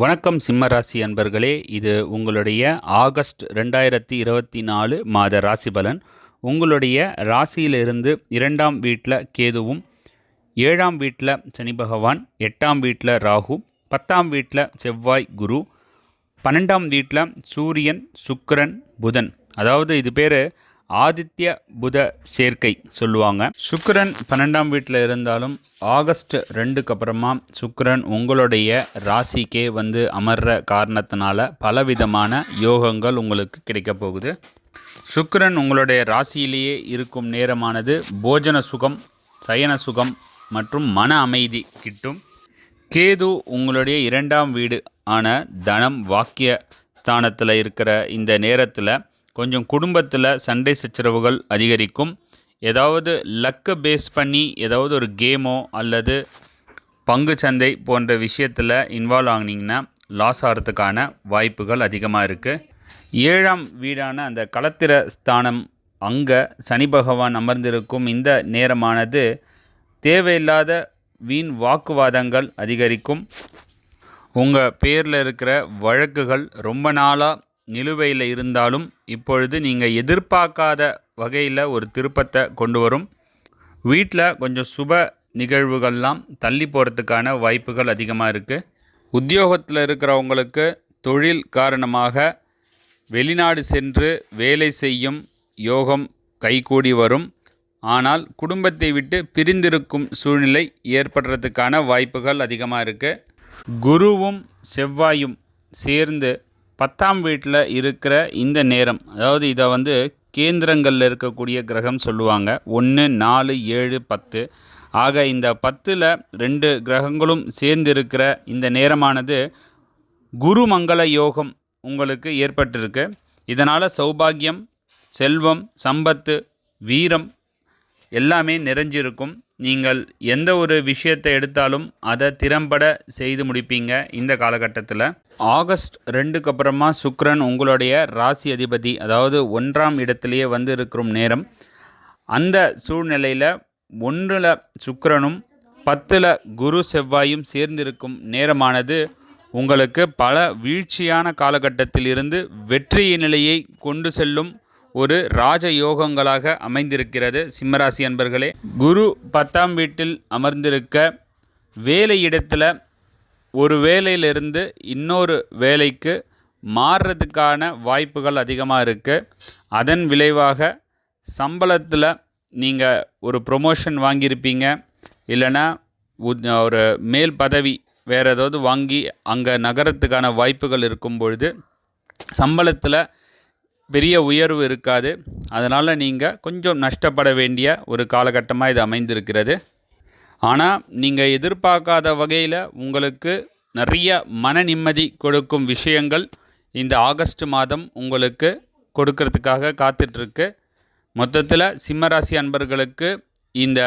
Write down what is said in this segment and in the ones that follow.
வணக்கம் சிம்மராசி அன்பர்களே இது உங்களுடைய ஆகஸ்ட் ரெண்டாயிரத்தி இருபத்தி நாலு மாத ராசி பலன். உங்களுடைய ராசியிலிருந்து இரண்டாம் வீட்டில் கேதுவும் ஏழாம் வீட்டில் சனி பகவான் எட்டாம் வீட்டில் ராகு பத்தாம் வீட்டில் செவ்வாய் குரு பன்னெண்டாம் வீட்டில் சூரியன் சுக்கிரன் புதன். அதாவது இது பேர் ஆதித்ய புத சேர்க்கை சொல்லுவாங்க. சுக்கரன் பன்னெண்டாம் வீட்டில் இருந்தாலும் ஆகஸ்ட் ரெண்டுக்கு அப்புறமா சுக்கிரன் உங்களுடைய ராசிக்கே வந்து அமர்ற காரணத்தினால பலவிதமான யோகங்கள் உங்களுக்கு கிடைக்க போகுது. சுக்கரன் உங்களுடைய ராசியிலேயே இருக்கும் நேரமானது போஜன சுகம் சயன சுகம் மற்றும் மன அமைதி கிட்டும். கேது உங்களுடைய இரண்டாம் வீடு ஆன தனம் வாக்கிய ஸ்தானத்தில் இருக்கிற இந்த நேரத்தில் கொஞ்சம் குடும்பத்தில் சண்டை சச்சரவுகள் அதிகரிக்கும். ஏதாவது லக்கை பேஸ் பண்ணி ஏதாவது ஒரு கேமோ அல்லது பங்கு சந்தை போன்ற விஷயத்தில் இன்வால்வ் ஆகினீங்கன்னா லாஸ் ஆகிறதுக்கான வாய்ப்புகள் அதிகமாக இருக்குது ஏழாம் வீடான அந்த களத்திர ஸ்தானம் அங்கே சனி பகவான் அமர்ந்திருக்கும் இந்த நேரமானது தேவையில்லாத வீண் வாக்குவாதங்கள் அதிகரிக்கும். உங்கள் பேரில் இருக்கிற வழக்குகள் ரொம்ப நாளாக நிலுவையில் இருந்தாலும் இப்பொழுது நீங்கள் எதிர்பார்க்காத வகையில் ஒரு திருப்பத்தை கொண்டு வரும். வீட்டில் கொஞ்சம் சுப நிகழ்வுகள்லாம் தள்ளி போகிறதுக்கான வாய்ப்புகள் அதிகமாக இருக்குது உத்தியோகத்தில் இருக்கிறவங்களுக்கு தொழில் காரணமாக வெளிநாடு சென்று வேலை செய்யும் யோகம் கைகூடி வரும். ஆனால் குடும்பத்தை விட்டு பிரிந்திருக்கும் சூழ்நிலை ஏற்படுறதுக்கான வாய்ப்புகள் அதிகமாக இருக்குது குருவும் செவ்வாயும் சேர்ந்து பத்தாம் வீட்டில் இருக்கிற இந்த நேரம் அதாவது இதை வந்து கேந்திரங்களில் இருக்கக்கூடிய கிரகம் சொல்லுவாங்க. ஒன்று நாலு ஏழு பத்து. ஆக இந்த பத்தில் ரெண்டு கிரகங்களும் சேர்ந்து இருக்கிற இந்த நேரமானது குரு மங்கள யோகம் உங்களுக்கு ஏற்பட்டிருக்கு. இதனால் சௌபாகியம் செல்வம் சம்பத்து வீரம் எல்லாமே நிறைஞ்சிருக்கும். நீங்கள் எந்த ஒரு விஷயத்தை எடுத்தாலும் அதை திறம்பட செய்து முடிப்பீங்க இந்த காலகட்டத்தில். ஆகஸ்ட் ரெண்டுக்கு அப்புறமா சுக்ரன் உங்களுடைய ராசி அதிபதி அதாவது ஒன்றாம் இடத்திலேயே வந்து இருக்கிற நேரம். அந்த சூழ்நிலையில் ஒன்றில் சுக்கரனும் பத்தில் குரு செவ்வாயும் சேர்ந்திருக்கும் நேரமானது உங்களுக்கு பல வீழ்ச்சியான காலகட்டத்தில் இருந்து வெற்றி நிலையை கொண்டு செல்லும் ஒரு ராஜ யோகங்களாக அமைந்திருக்கிறது. சிம்மராசி அன்பர்களே குரு பத்தாம் வீட்டில் அமர்ந்திருக்க வேலை இடத்துல ஒரு வேலையிலிருந்து இன்னொரு வேலைக்கு மாறுறதுக்கான வாய்ப்புகள் அதிகமாக இருக்குது அதன் விளைவாக சம்பளத்தில் நீங்கள் ஒரு ப்ரொமோஷன் வாங்கியிருப்பீங்க. இல்லைன்னா ஒரு மேல் பதவி வேறு ஏதாவது வாங்கி அங்கே நகரத்துக்கான வாய்ப்புகள் இருக்கும் பொழுது சம்பளத்தில் பெரிய உயர்வு இருக்காது. அதனால் நீங்கள் கொஞ்சம் நஷ்டப்பட வேண்டிய ஒரு காலகட்டமாக இது அமைந்திருக்கிறது. ஆனால் நீங்கள் எதிர்பார்க்காத வகையில் உங்களுக்கு நிறைய மன நிம்மதி கொடுக்கும் விஷயங்கள் இந்த ஆகஸ்ட் மாதம் உங்களுக்கு கொடுக்கறதுக்காக காத்துட்ருக்கு. மொத்தத்தில் சிம்மராசி அன்பர்களுக்கு இந்த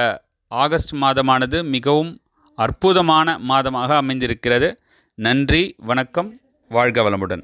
ஆகஸ்ட் மாதமானது மிகவும் அற்புதமான மாதமாக அமைந்திருக்கிறது. நன்றி வணக்கம் வாழ்க வளமுடன்.